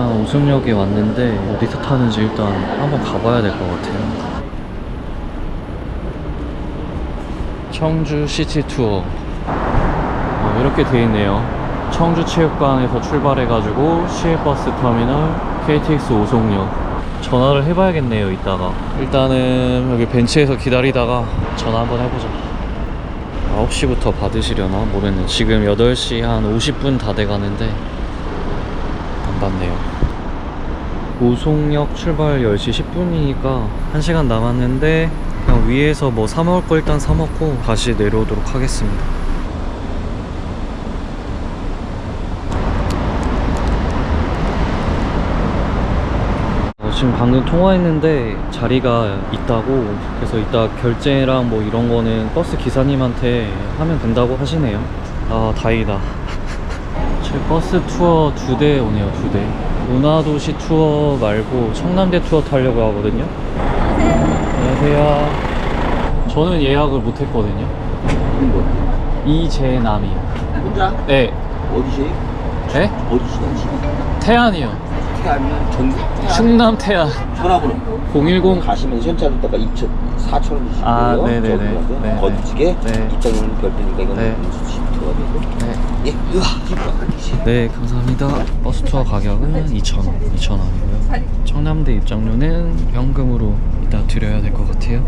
일단 오송역에 왔는데 어디서 타는지 일단 한번 가봐야 될 것 같아요. 청주 시티 투어. 어, 이렇게 돼 있네요. 청주 체육관에서 출발해가지고 시외버스 터미널 KTX 오송역. 전화를 해봐야겠네요 이따가. 일단은 여기 벤치에서 기다리다가 전화 한번 해보자. 9시부터 받으시려나? 모르겠네. 지금 8시 한 50분 다 돼가는데 안 받네요. 오송역 출발 10시 10분이니까 1시간 남았는데 그냥 위에서 뭐 사 먹을 거 일단 사 먹고 다시 내려오도록 하겠습니다. 어, 지금 방금 통화했는데 자리가 있다고 그래서 이따 결제랑 뭐 이런 거는 버스 기사님한테 하면 된다고 하시네요. 아 다행이다 제 버스 투어 두 대 오네요 두 대 문화도시 투어 말고 청남대 투어 타려고 하거든요 안녕하세요 저는 예약을 못 했거든요 이재남이요 혼자? 네 어디시? 네? 어디시는지? 태안이요 태안이면 전국 충남 태안 전화번호 010 가시면 현찰 때가 2천 4천 원 주시면 아. 네네네. 저분한테. 네, 거두지게 네. 입장료는 별도니까 이건 네. 들어가 되고 네. 예, 네, 감사합니다. 버스 투어 가격은 2,000원, 2,000원이고요. 청남대 입장료는 현금으로 이따 드려야 될 것 같아요.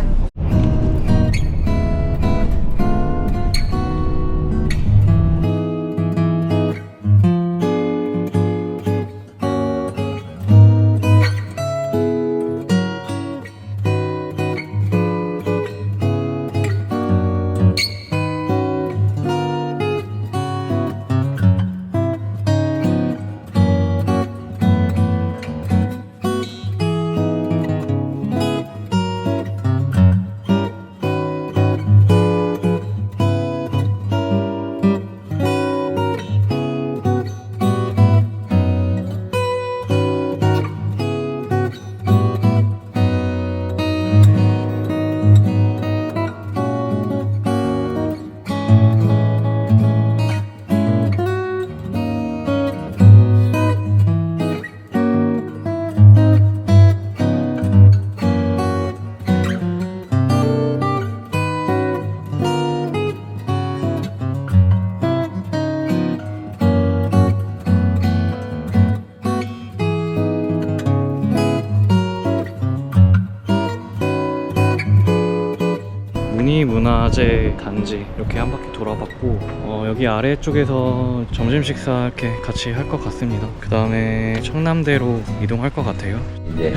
문화문화재 단지 이렇게 한 바퀴 돌아봤고 어, 여기 아래쪽에서 점심 식사 이렇게 같이 할 것 같습니다. 그 다음에 청남대로 이동할 것 같아요. 이제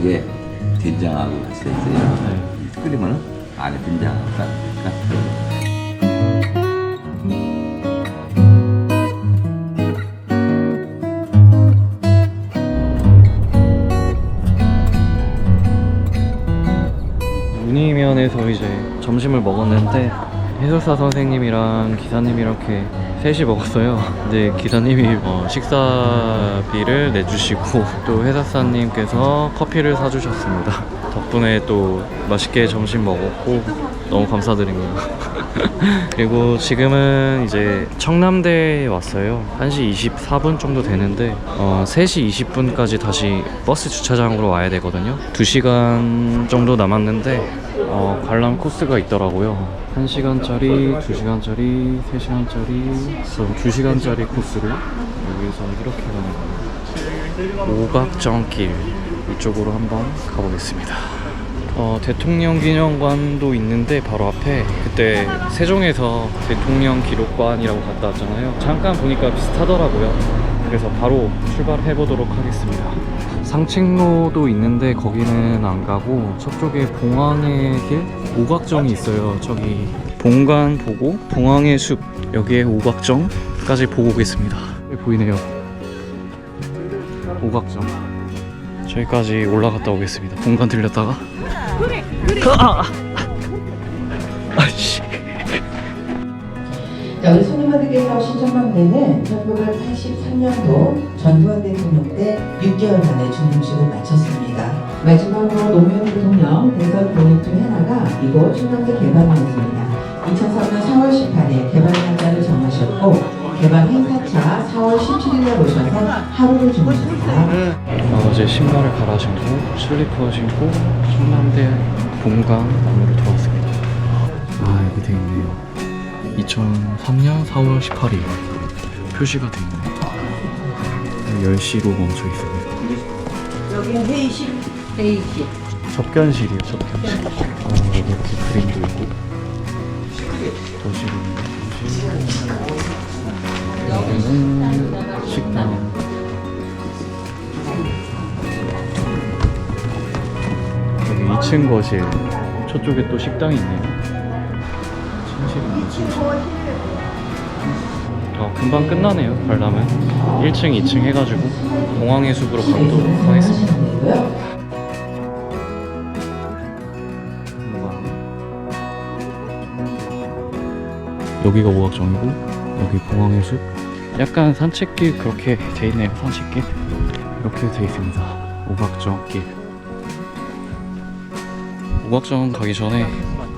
이게 된장하고 같이 있어요. 끓이면은 안에 된장하고 문희면에서 이제 점심을 먹었는데 해설사 선생님이랑 기사님이 이렇게 셋이 먹었어요. 근데 기사님이 어, 식사비를 내주시고 또 해설사님께서 커피를 사주셨습니다. 덕분에 또 맛있게 점심 먹었고 너무 감사드립니다. 그리고 지금은 이제 청남대에 왔어요. 1시 24분 정도 되는데 어, 3시 20분까지 다시 버스 주차장으로 와야 되거든요. 2시간 정도 남았는데 어, 관람 코스가 있더라고요. 1시간짜리, 2시간짜리, 3시간짜리, 그럼 2시간짜리 코스로 여기서 이렇게 가는 거예요. 오각정길 이쪽으로 한번 가보겠습니다. 어, 대통령 기념관도 있는데 바로 앞에 그때 세종에서 대통령 기록관이라고 갔다 왔잖아요. 잠깐 보니까 비슷하더라고요. 그래서 바로 출발해 보도록 하겠습니다. 상책로도 있는데 거기는 안 가고 저쪽에 봉황의 길 오각정이 있어요. 저기 본관 보고 봉황의 숲 여기에 오각정까지 보고 오겠습니다. 여기 보이네요. 오각정. 저기까지 올라갔다 오겠습니다. 본관 들렸다가 아! 아씨. 자, 우리 손님분들께서 신청한 데는 1983년도 전두환 대통령 때 6개월 만에 주임식을 마쳤습니다. 마지막으로 노무현 대통령 대선 공약 중 하나가 이곳 충남대 개발이었습니다. 2003년 4월 18일 개발 날짜를 정하셨고 개방 행사차 4월 17일에 오셔서 하루를 주무십니다. 어, 이제 신발을 갈아 신고 슬리퍼 신고 청남대 본관 안으로 들어왔습니다. 아 여기 돼 있네요. 2003년 4월 18일 표시가 돼 있네. 10시로 멈춰 있습니다. 여기는 회의실, 회의실. 접견실이요, 접견실. 어, 여기 이렇게 그림도 있고. 도시로 여기는 식당. 여기 2층 거실. 저쪽에 또 식당이 있네요. 침실이 뭐지? 어, 금방 끝나네요, 관람은. 1층, 2층 해가지고 공항의 숲으로 가보도록 하겠습니다. 여기가 오각정이고 여기 공항의 숲 약간 산책길 그렇게 돼 있네요 산책길. 이렇게 돼 있습니다. 오각정 길. 오각정 가기 전에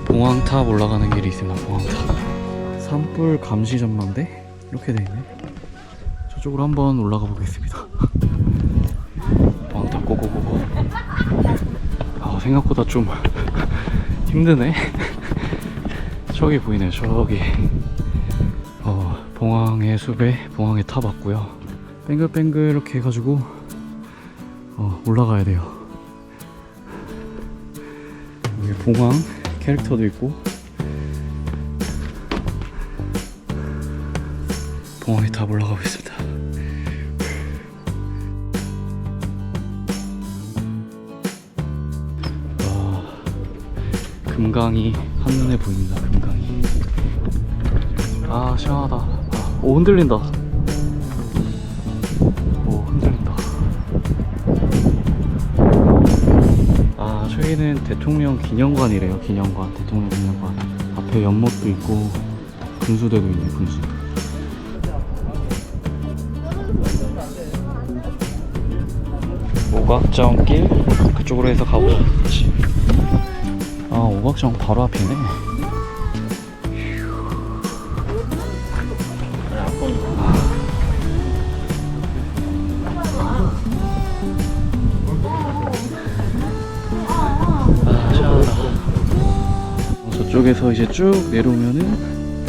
봉황탑 올라가는 길이 있습니다 봉황탑. 산불 감시 전망대 이렇게 돼 있네. 저쪽으로 한번 올라가 보겠습니다. 봉황탑 고고고고. 아 생각보다 좀 힘드네. 저기 보이네요 저기 어, 봉황의 숲에 봉황의 탑 왔고요. 뱅글뱅글 이렇게 해가지고 어, 올라가야 돼요. 여기 봉황 캐릭터도 있고 봉황의 탑 올라가고 있습니다. 와 금강이 한눈에 보입니다 금강이. 아 시원하다. 아, 오 흔들린다. 오 흔들린다. 아 저기는 대통령 기념관이래요 기념관. 대통령 기념관. 앞에 연못도 있고 분수대도 있네 분수. 오각정길? 그쪽으로 해서 가보자. 다시 아 오각정 바로 앞이네 어, 저쪽에서 이제 쭉 내려오면은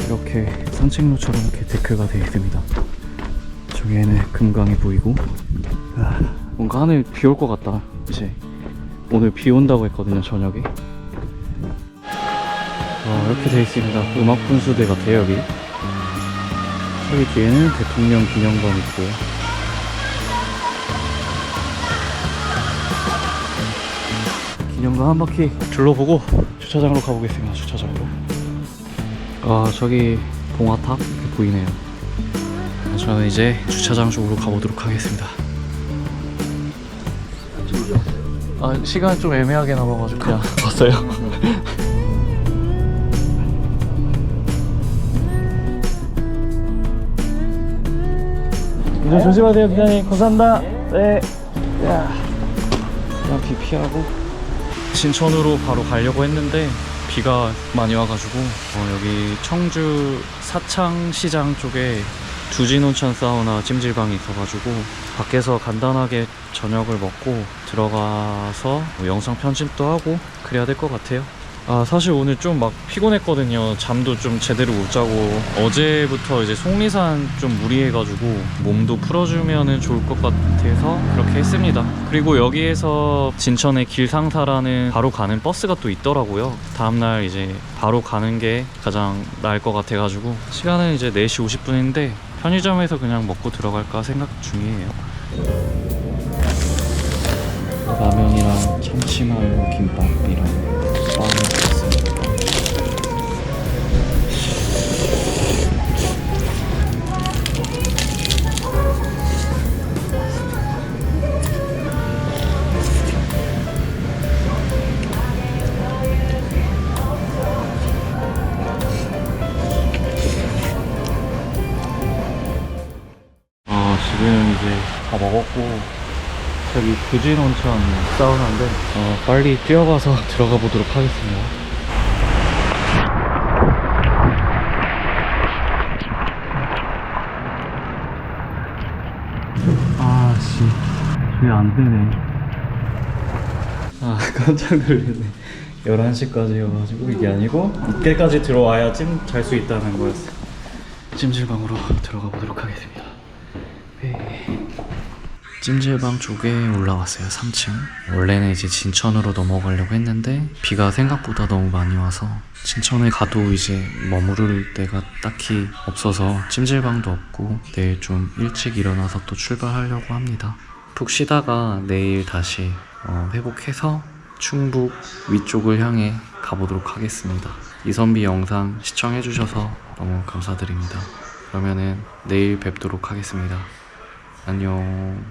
이렇게 산책로처럼 이렇게 데크가 되어 있습니다. 저기에는 금강이 보이고 아, 뭔가 하늘 비 올 것 같다. 이제 오늘 비 온다고 했거든요 저녁에. 어, 이렇게 되어 있습니다. 음악 분수대 같아요 여기. 여기 뒤에는 대통령 기념관 있고요. 기념관 한 바퀴 둘러보고 주차장으로 가보겠습니다 주차장으로. 아 저기 봉화탑 이렇게 보이네요. 저는 이제 주차장 쪽으로 가보도록 하겠습니다. 아 시간 좀 애매하게 남아가지고. 그냥 왔어요? 운전 조심하세요 기사님. 감사합니다. 네. 야. 그냥 비 피하고 신천으로 바로 가려고 했는데 비가 많이 와가지고 어, 여기 청주 사창시장 쪽에 두진온천 사우나 찜질방이 있어가지고 밖에서 간단하게 저녁을 먹고 들어가서 뭐 영상 편집도 하고 그래야 될 것 같아요 아 사실 오늘 좀 막 피곤했거든요. 잠도 좀 제대로 못 자고. 어제부터 이제 속리산 좀 무리해가지고 몸도 풀어주면은 좋을 것 같아서 그렇게 했습니다. 그리고 여기에서 진천의 길상사라는 바로 가는 버스가 또 있더라고요. 다음날 이제 바로 가는 게 가장 나을 것 같아가지고 시간은 이제 4시 50분인데 편의점에서 그냥 먹고 들어갈까 생각 중이에요. 라면이랑 참치마요 김밥이랑 구진 온천 사우나인데 어, 빨리 뛰어가서 들어가 보도록 하겠습니다. 아씨 왜 안되네. 아 깜짝 놀랐네. 11시까지여가지고 이게 아니고 이때까지 들어와야 찜 잘 수 있다는 거였어. 찜질방으로 들어가 보도록 하겠습니다. 에이. 찜질방 쪽에 올라왔어요 3층. 원래는 이제 진천으로 넘어가려고 했는데 비가 생각보다 너무 많이 와서 진천에 가도 이제 머무를 데가 딱히 없어서 찜질방도 없고 내일 좀 일찍 일어나서 또 출발하려고 합니다. 푹 쉬다가 내일 다시 어, 회복해서 충북 위쪽을 향해 가보도록 하겠습니다. 이선비 영상 시청해주셔서 너무 감사드립니다. 그러면은 내일 뵙도록 하겠습니다. 안녕